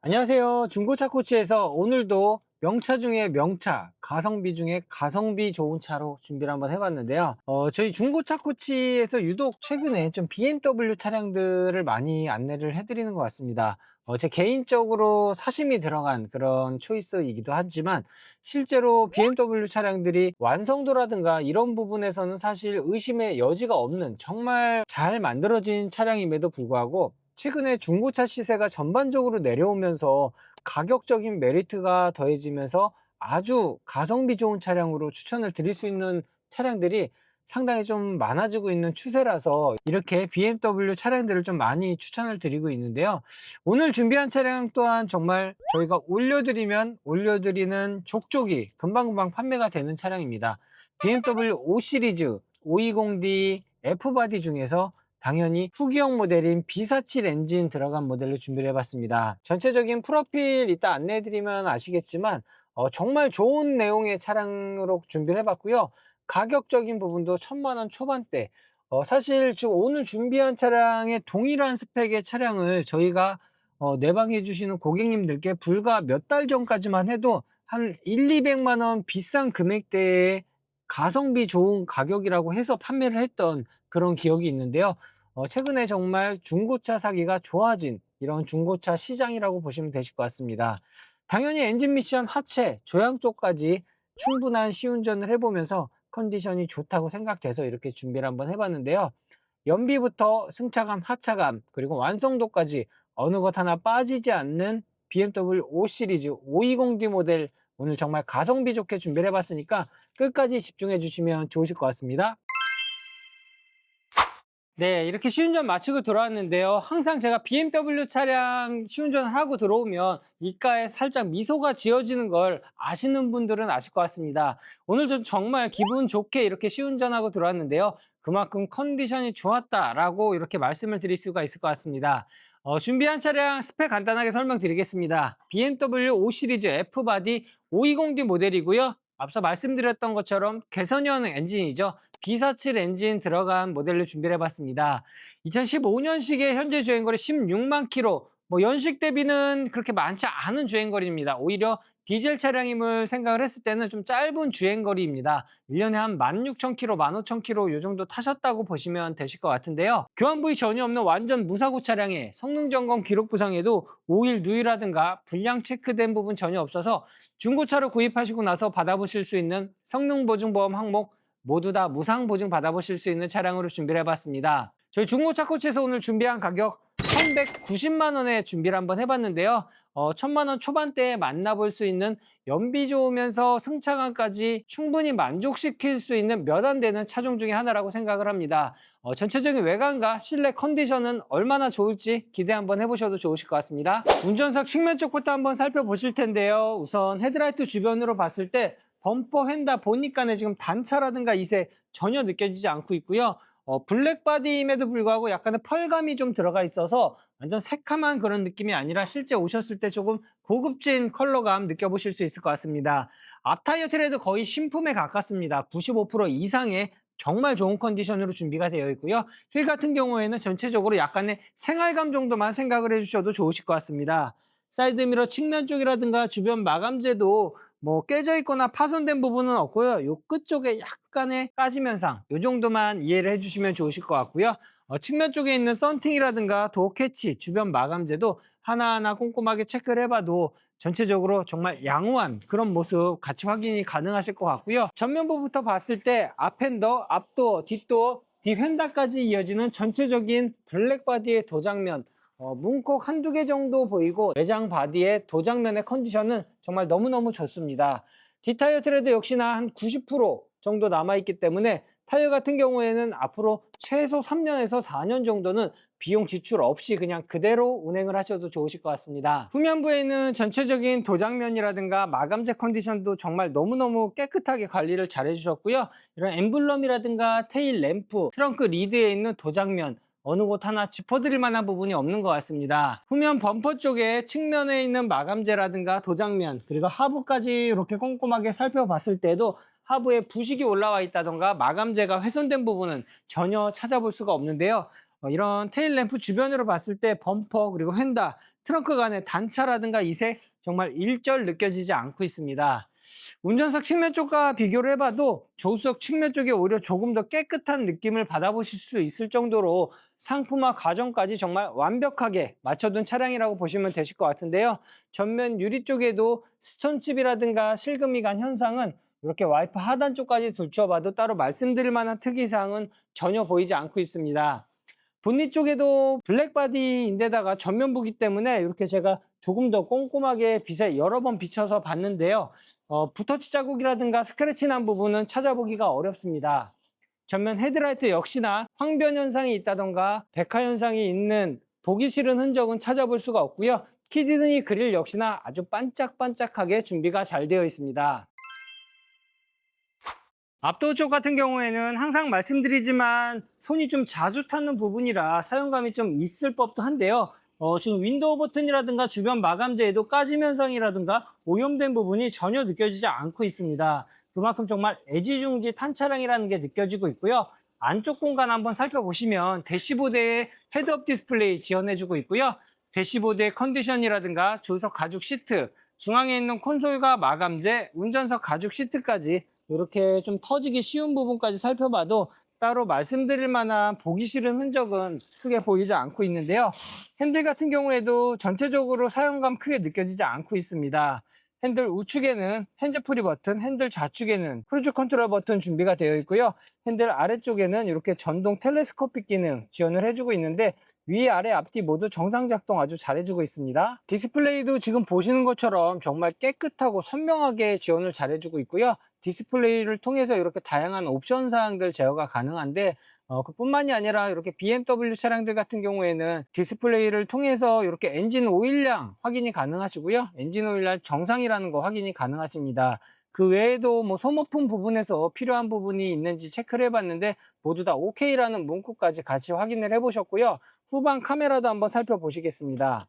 안녕하세요. 중고차 코치에서 오늘도 명차 중에 명차, 가성비 중에 가성비 좋은 차로 준비를 한번 해봤는데요. 어, 저희 중고차 코치에서 유독 최근에 좀 BMW 차량들을 많이 안내를 해드리는 것 같습니다. 어, 제 개인적으로 사심이 들어간 그런 초이스이기도 하지만 실제로 BMW 차량들이 완성도라든가 이런 부분에서는 사실 의심의 여지가 없는 정말 잘 만들어진 차량임에도 불구하고 최근에 중고차 시세가 전반적으로 내려오면서 가격적인 메리트가 더해지면서 아주 가성비 좋은 차량으로 추천을 드릴 수 있는 차량들이 상당히 좀 많아지고 있는 추세라서 이렇게 BMW 차량들을 좀 많이 추천을 드리고 있는데요. 오늘 준비한 차량 또한 정말 저희가 올려드리면 올려드리는 족족이 금방금방 판매가 되는 차량입니다. BMW 5 시리즈 520D F바디 중에서 당연히 후기형 모델인 B47 엔진 들어간 모델로 준비를 해봤습니다. 전체적인 프로필 이따 안내해드리면 아시겠지만 어, 정말 좋은 내용의 차량으로 준비를 해봤고요. 가격적인 부분도 천만원 초반대 어, 사실 지금 오늘 준비한 차량의 동일한 스펙의 차량을 저희가 어, 내방해 주시는 고객님들께 불과 몇 달 전까지만 해도 한 1, 200만 원 비싼 금액대의 가성비 좋은 가격이라고 해서 판매를 했던 그런 기억이 있는데요. 어, 최근에 정말 중고차 사기가 좋아진 이런 중고차 시장이라고 보시면 되실 것 같습니다. 당연히 엔진 미션 하체, 조향 쪽까지 충분한 시운전을 해보면서 컨디션이 좋다고 생각돼서 이렇게 준비를 한번 해봤는데요. 연비부터 승차감, 하차감, 그리고 완성도까지 어느 것 하나 빠지지 않는 BMW 5 시리즈 520D 모델 오늘 정말 가성비 좋게 준비를 해봤으니까 끝까지 집중해 주시면 좋으실 것 같습니다. 네, 이렇게 시운전 마치고 들어왔는데요. 항상 제가 BMW 차량 시운전을 하고 들어오면 입가에 살짝 미소가 지어지는 걸 아시는 분들은 아실 것 같습니다. 오늘 좀 정말 기분 좋게 이렇게 시운전하고 들어왔는데요. 그만큼 컨디션이 좋았다라고 이렇게 말씀을 드릴 수가 있을 것 같습니다. 어, 준비한 차량 스펙 간단하게 설명드리겠습니다. BMW 5 시리즈 F바디 520D 모델이고요. 앞서 말씀드렸던 것처럼 개선형 엔진이죠. B47 엔진 들어간 모델로 준비를 해봤습니다. 2015년식의 현재 주행거리 16만 킬로, 뭐 연식 대비는 그렇게 많지 않은 주행거리입니다. 오히려 디젤 차량임을 생각을 했을 때는 좀 짧은 주행거리입니다. 1년에 한 16,000km, 15,000km 요 정도 타셨다고 보시면 되실 것 같은데요. 교환 부위 전혀 없는 완전 무사고 차량에 성능 점검 기록 부상에도 오일 누유라든가 불량 체크된 부분 전혀 없어서 중고차로 구입하시고 나서 받아보실 수 있는 성능 보증 보험 항목 모두 다 무상 보증 받아보실 수 있는 차량으로 준비를 해봤습니다. 저희 중고차 코치에서 오늘 준비한 가격 1190만 원에 준비를 한번 해봤는데요. 어, 1000만 원 초반대에 만나볼 수 있는 연비 좋으면서 승차감까지 충분히 만족시킬 수 있는 몇 안 되는 차종 중에 하나라고 생각을 합니다. 어, 전체적인 외관과 실내 컨디션은 얼마나 좋을지 기대 한번 해보셔도 좋으실 것 같습니다. 운전석 측면 쪽부터 한번 살펴보실 텐데요. 우선 헤드라이트 주변으로 봤을 때 범퍼 휀다 보니까는 지금 단차라든가 이세 전혀 느껴지지 않고 있고요. 어, 블랙 바디임에도 불구하고 약간의 펄감이 좀 들어가 있어서 완전 새카만 그런 느낌이 아니라 실제 오셨을 때 조금 고급진 컬러감 느껴보실 수 있을 것 같습니다. 앞타이어 트레도 거의 신품에 가깝습니다. 95% 이상의 정말 좋은 컨디션으로 준비가 되어 있고요. 힐 같은 경우에는 전체적으로 약간의 생활감 정도만 생각을 해주셔도 좋으실 것 같습니다. 사이드미러 측면 쪽이라든가 주변 마감재도 뭐 깨져 있거나 파손된 부분은 없고요. 요 끝 쪽에 약간의 까짐 현상 요 정도만 이해를 해주시면 좋으실 것 같고요. 어, 측면 쪽에 있는 썬팅이라든가 도어 캐치, 주변 마감재도 하나하나 꼼꼼하게 체크를 해봐도 전체적으로 정말 양호한 그런 모습 같이 확인이 가능하실 것 같고요. 전면부부터 봤을 때 앞핸더, 앞도어, 뒷도어, 뒷휀다까지 이어지는 전체적인 블랙 바디의 도장면 어, 문콕 한두 개 정도 보이고 내장 바디의 도장면의 컨디션은 정말 너무너무 좋습니다. 뒷타이어 트레드 역시나 한 90% 정도 남아있기 때문에 타이어 같은 경우에는 앞으로 최소 3년에서 4년 정도는 비용 지출 없이 그냥 그대로 운행을 하셔도 좋으실 것 같습니다. 후면부에는 전체적인 도장면이라든가 마감재 컨디션도 정말 너무너무 깨끗하게 관리를 잘 해주셨고요. 이런 엠블럼이라든가 테일 램프, 트렁크 리드에 있는 도장면 어느 곳 하나 짚어드릴 만한 부분이 없는 것 같습니다. 후면 범퍼 쪽에 측면에 있는 마감재라든가 도장면 그리고 하부까지 이렇게 꼼꼼하게 살펴봤을 때도 하부에 부식이 올라와 있다던가 마감재가 훼손된 부분은 전혀 찾아볼 수가 없는데요. 어, 이런 테일 램프 주변으로 봤을 때 범퍼 그리고 휀다 트렁크 간의 단차라든가 이색 정말 일절 느껴지지 않고 있습니다. 운전석 측면 쪽과 비교를 해봐도 조수석 측면 쪽이 오히려 조금 더 깨끗한 느낌을 받아보실 수 있을 정도로 상품화 과정까지 정말 완벽하게 맞춰둔 차량이라고 보시면 되실 것 같은데요. 전면 유리 쪽에도 스톤칩이라든가 실금이 간 현상은 이렇게 와이퍼 하단 쪽까지 둘러봐도 따로 말씀드릴 만한 특이사항은 전혀 보이지 않고 있습니다. 본닛 쪽에도 블랙바디인데다가 전면부기 때문에 이렇게 제가 조금 더 꼼꼼하게 빛에 여러 번 비춰서 봤는데요. 어, 붓터치 자국이라든가 스크래치 난 부분은 찾아보기가 어렵습니다. 전면 헤드라이트 역시나 황변 현상이 있다던가 백화 현상이 있는 보기 싫은 흔적은 찾아볼 수가 없고요. 키드니 그릴 역시나 아주 반짝반짝하게 준비가 잘 되어 있습니다. 앞도 쪽 같은 경우에는 항상 말씀드리지만 손이 좀 자주 닿는 부분이라 사용감이 좀 있을 법도 한데요. 어, 지금 윈도우 버튼이라든가 주변 마감재에도 까짐 현상이라든가 오염된 부분이 전혀 느껴지지 않고 있습니다. 그만큼 정말 애지중지 탄 차량이라는 게 느껴지고 있고요. 안쪽 공간 한번 살펴보시면 대시보드에 헤드업 디스플레이 지원해주고 있고요. 대시보드의 컨디션이라든가 조석 가죽 시트, 중앙에 있는 콘솔과 마감재, 운전석 가죽 시트까지 이렇게 좀 터지기 쉬운 부분까지 살펴봐도 따로 말씀드릴 만한 보기 싫은 흔적은 크게 보이지 않고 있는데요. 핸들 같은 경우에도 전체적으로 사용감 크게 느껴지지 않고 있습니다. 핸들 우측에는 핸즈프리 버튼, 핸들 좌측에는 크루즈 컨트롤 버튼 준비가 되어 있고요. 핸들 아래쪽에는 이렇게 전동 텔레스코픽 기능 지원을 해주고 있는데 위, 아래, 앞뒤 모두 정상 작동 아주 잘해주고 있습니다. 디스플레이도 지금 보시는 것처럼 정말 깨끗하고 선명하게 지원을 잘해주고 있고요. 디스플레이를 통해서 이렇게 다양한 옵션 사항들 제어가 가능한데 어, 그뿐만이 아니라 이렇게 BMW 차량들 같은 경우에는 디스플레이를 통해서 이렇게 엔진 오일량 확인이 가능하시고요. 엔진 오일량 정상이라는 거 확인이 가능하십니다. 그 외에도 뭐 소모품 부분에서 필요한 부분이 있는지 체크를 해봤는데 모두 다 OK라는 문구까지 같이 확인을 해보셨고요. 후방 카메라도 한번 살펴보시겠습니다.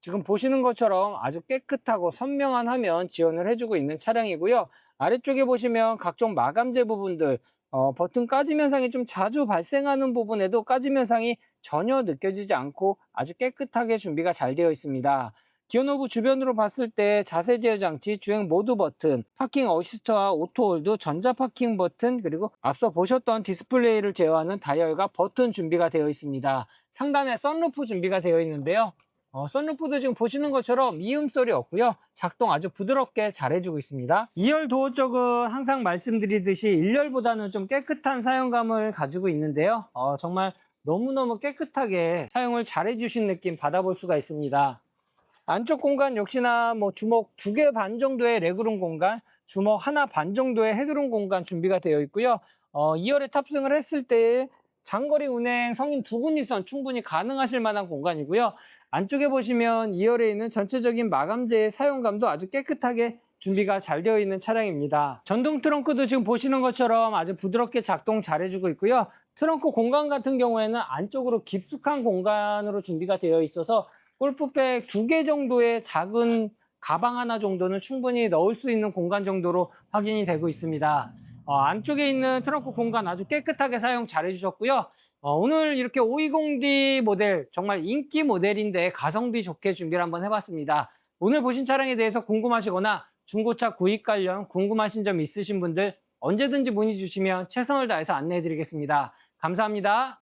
지금 보시는 것처럼 아주 깨끗하고 선명한 화면 지원을 해주고 있는 차량이고요. 아래쪽에 보시면 각종 마감재 부분들 어, 버튼 까짐 현상이 좀 자주 발생하는 부분에도 까짐 현상이 전혀 느껴지지 않고 아주 깨끗하게 준비가 잘 되어 있습니다. 기어노브 주변으로 봤을 때 자세 제어 장치, 주행 모드 버튼, 파킹 어시스트와 오토홀드, 전자 파킹 버튼, 그리고 앞서 보셨던 디스플레이를 제어하는 다이얼과 버튼 준비가 되어 있습니다. 상단에 썬루프 준비가 되어 있는데요. 어, 썬루프도 지금 보시는 것처럼 이음 소리 없고요. 작동 아주 부드럽게 잘 해주고 있습니다. 2열 도어 쪽은 항상 말씀드리듯이 1열보다는 좀 깨끗한 사용감을 가지고 있는데요. 어, 정말 너무너무 깨끗하게 사용을 잘 해주신 느낌 받아볼 수가 있습니다. 안쪽 공간 역시나 뭐 주먹 두 개 반 정도의 레그룸 공간, 주먹 하나 반 정도의 헤드룸 공간 준비가 되어 있고요. 어, 2열에 탑승을 했을 때 장거리 운행 성인 두 분이선 충분히 가능하실 만한 공간이고요. 안쪽에 보시면 2열에 있는 전체적인 마감재의 사용감도 아주 깨끗하게 준비가 잘 되어 있는 차량입니다. 전동 트렁크도 지금 보시는 것처럼 아주 부드럽게 작동 잘 해주고 있고요. 트렁크 공간 같은 경우에는 안쪽으로 깊숙한 공간으로 준비가 되어 있어서 골프백 두 개 정도의 작은 가방 하나 정도는 충분히 넣을 수 있는 공간 정도로 확인이 되고 있습니다. 어, 안쪽에 있는 트렁크 공간 아주 깨끗하게 사용 잘 해주셨고요. 어, 오늘 이렇게 520D 모델 정말 인기 모델인데 가성비 좋게 준비를 한번 해봤습니다. 오늘 보신 차량에 대해서 궁금하시거나 중고차 구입 관련 궁금하신 점 있으신 분들 언제든지 문의 주시면 최선을 다해서 안내해 드리겠습니다. 감사합니다.